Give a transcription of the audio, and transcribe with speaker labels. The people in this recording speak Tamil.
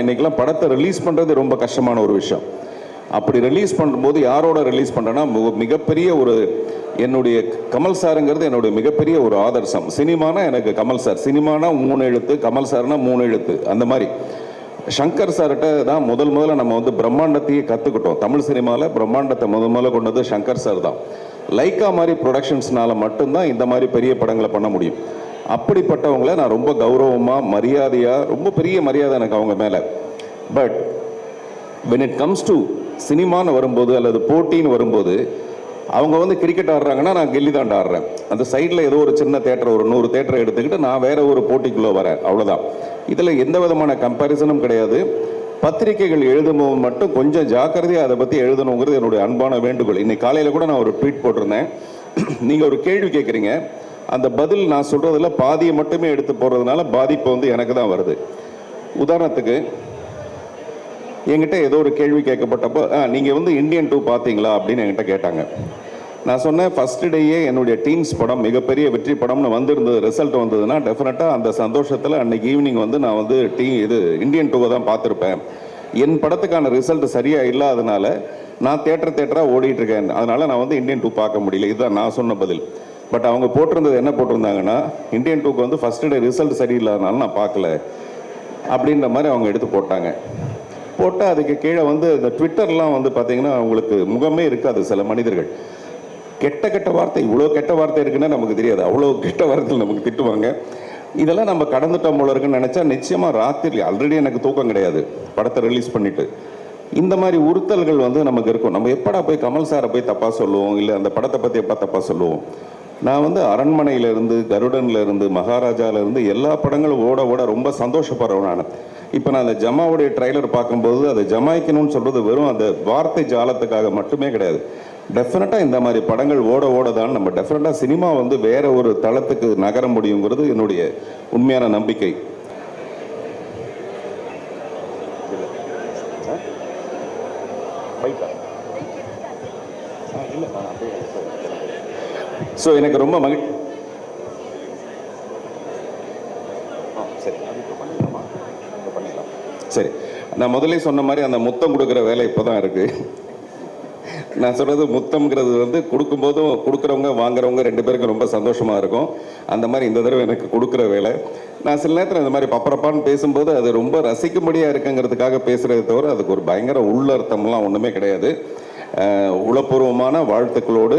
Speaker 1: இன்றைக்கெலாம் படத்தை ரிலீஸ் பண்ணுறது ரொம்ப கஷ்டமான ஒரு விஷயம். அப்படி ரிலீஸ் பண்ணும்போது யாரோட ரிலீஸ் பண்ணுறேன்னா மிகப்பெரிய ஒரு என்னுடைய கமல் சாருங்கிறது என்னுடைய மிகப்பெரிய ஒரு ஆதர்சம். சினிமானா எனக்கு கமல் சார். சினிமானா மூணு எழுத்து கமல் சார்னா மூணு எழுத்து. அந்த மாதிரி. சங்கர் சார்கிட்ட தான் முதல் முதல்ல நம்ம வந்து பிரம்மாண்டத்தையே கற்றுக்கிட்டோம் தமிழ் சினிமாவில் பிரம்மாண்டத்தை முதல் முதல்ல கொண்டது சங்கர் சார் தான். லைக்கா மாதிரி ப்ரொடக்ஷன்ஸ்னால மட்டும்தான் இந்த மாதிரி பெரிய படங்களை பண்ண முடியும். அப்படிப்பட்டவங்கள நான் ரொம்ப கௌரவமாக மரியாதையாக ரொம்ப பெரிய மரியாதை எனக்கு அவங்க மேலே. But when it comes to சினிமான்னு வரும்போது அல்லது போட்டின்னு வரும்போது அவங்க வந்து கிரிக்கெட் ஆடுறாங்கன்னா நான் கெல்லி தாண்ட ஆடுறேன். அந்த சைடில் ஏதோ ஒரு சின்ன தேட்டர் ஒரு நூறு தேட்டரை எடுத்துக்கிட்டு நான் வேற ஒரு போட்டிக்குள்ளே வரேன். அவ்வளோதான் இதில் எந்த விதமான கம்பேரிசனும் கிடையாது. பத்திரிகைகள் எழுதும்போது மட்டும் கொஞ்சம் ஜாக்கிரதையாக அதை பற்றி எழுதணுங்கிறது என்னுடைய அன்பான வேண்டுகோள். இன்னைக்கு காலையில் கூட நான் ஒரு ட்வீட் போட்டிருந்தேன். நீங்கள் ஒரு கேள்வி கேட்குறீங்க அந்த பதில் நான் சொல்கிறதுல பாதியை மட்டுமே எடுத்து போடுறதுனால பாதிப்பு வந்து எனக்கு தான் வருது. உதாரணத்துக்கு என்கிட்ட ஏதோ ஒரு கேள்வி கேட்கப்பட்டப்போ "ஆ, நீங்கள் வந்து இந்தியன் டூ பார்த்தீங்களா? அப்படின்னு என்கிட்ட கேட்டாங்க. நான் சொன்னேன் ஃபர்ஸ்ட் டேயே என்னுடைய டீம்ஸ் படம் மிகப்பெரிய வெற்றி படம்னு வந்திருந்தது ரிசல்ட் வந்ததுன்னா டெஃபினட்டாக அந்த சந்தோஷத்தில் அன்னைக்கு ஈவினிங் வந்து நான் வந்து டீ இது இந்தியன் டூவை தான் பார்த்துருப்பேன். என் படத்துக்கான ரிசல்ட் சரியாக இல்லாதனால நான் தேட்டர் தேட்டராக ஓடிட்டு இருக்கேன். நான் வந்து இந்தியன் டூ பார்க்க முடியல. இதுதான் நான் சொன்ன பதில். பட் அவங்க போட்டிருந்தது என்ன போட்டிருந்தாங்கன்னா இந்தியன் டூக்கு வந்து ஃபர்ஸ்ட் டே ரிசல்ட் சரியில்லாதனால நான் பார்க்கல. அப்படின்ற மாதிரி அவங்க எடுத்து போட்டாங்க. போட்டால் அதுக்கு கீழே வந்து இந்த ட்விட்டர்லாம் வந்து பார்த்தீங்கன்னா அவங்களுக்கு முகமே இருக்காது சில மனிதர்கள். கெட்ட கெட்ட வார்த்தை இவ்வளோ கெட்ட வார்த்தை இருக்குன்னா நமக்கு தெரியாது. அவ்வளோ கெட்ட வார்த்தைகள் நமக்கு திட்டுவாங்க. இதெல்லாம் நம்ம கடந்துட்டோம் போல இருக்குன்னு நினச்சா நிச்சயமாக ராத்திரி ஆல்ரெடி எனக்கு தூக்கம் கிடையாது. படத்தை ரிலீஸ் பண்ணிவிட்டு இந்த மாதிரி உறுத்தல்கள் வந்து நமக்கு இருக்கும். நம்ம எப்படா போய் கமல் சாரை போய் தப்பாக சொல்லுவோம்? இல்லை அந்த படத்தை பற்றி எப்போ தப்பாக சொல்லுவோம்? நான் வந்து அரண்மனையிலேருந்து கருடன்லேருந்து மகாராஜாவிலேருந்து எல்லா படங்களும் ஓட ஓட ரொம்ப சந்தோஷப்படுறவன் நான். இப்போ நான் அந்த ஜமாவுடைய ட்ரைலர் பார்க்கும்போது அதை ஜமாய்க்கணும்னு சொல்கிறது வெறும் அந்த வார்த்தை ஜாலத்துக்காக மட்டுமே கிடையாது. டெஃபினட்டாக இந்த மாதிரி படங்கள் ஓட ஓட தான் நம்ம டெஃபினட்டாக சினிமா வந்து வேற ஒரு தளத்துக்கு நகர முடியுங்கிறது என்னுடைய உண்மையான நம்பிக்கை. ஸோ எனக்கு ரொம்ப மகிழ் சரி. சரி. நான் முதல்ல சொன்ன மாதிரி அந்த முத்தம் கொடுக்குற வேலை இப்போ தான் இருக்குது நான் சொல்கிறது முத்தம்ங்கிறது வந்து கொடுக்கும்போதும் கொடுக்குறவங்க வாங்குறவங்க ரெண்டு பேருக்கும் ரொம்ப சந்தோஷமாக இருக்கும். அந்த மாதிரி இந்த தடவை எனக்கு கொடுக்குற வேலை. நான் சில நேரத்தில் இந்த மாதிரி பப்பரப்பான்னு பேசும்போது அது ரொம்ப ரசிக்கும்படியாக இருக்குங்கிறதுக்காக பேசுகிறத தவிர அதுக்கு ஒரு பயங்கர உள்ளர்த்தம்லாம் ஒன்றுமே கிடையாது. உளப்பூர்வமான வாழ்த்துக்களோடு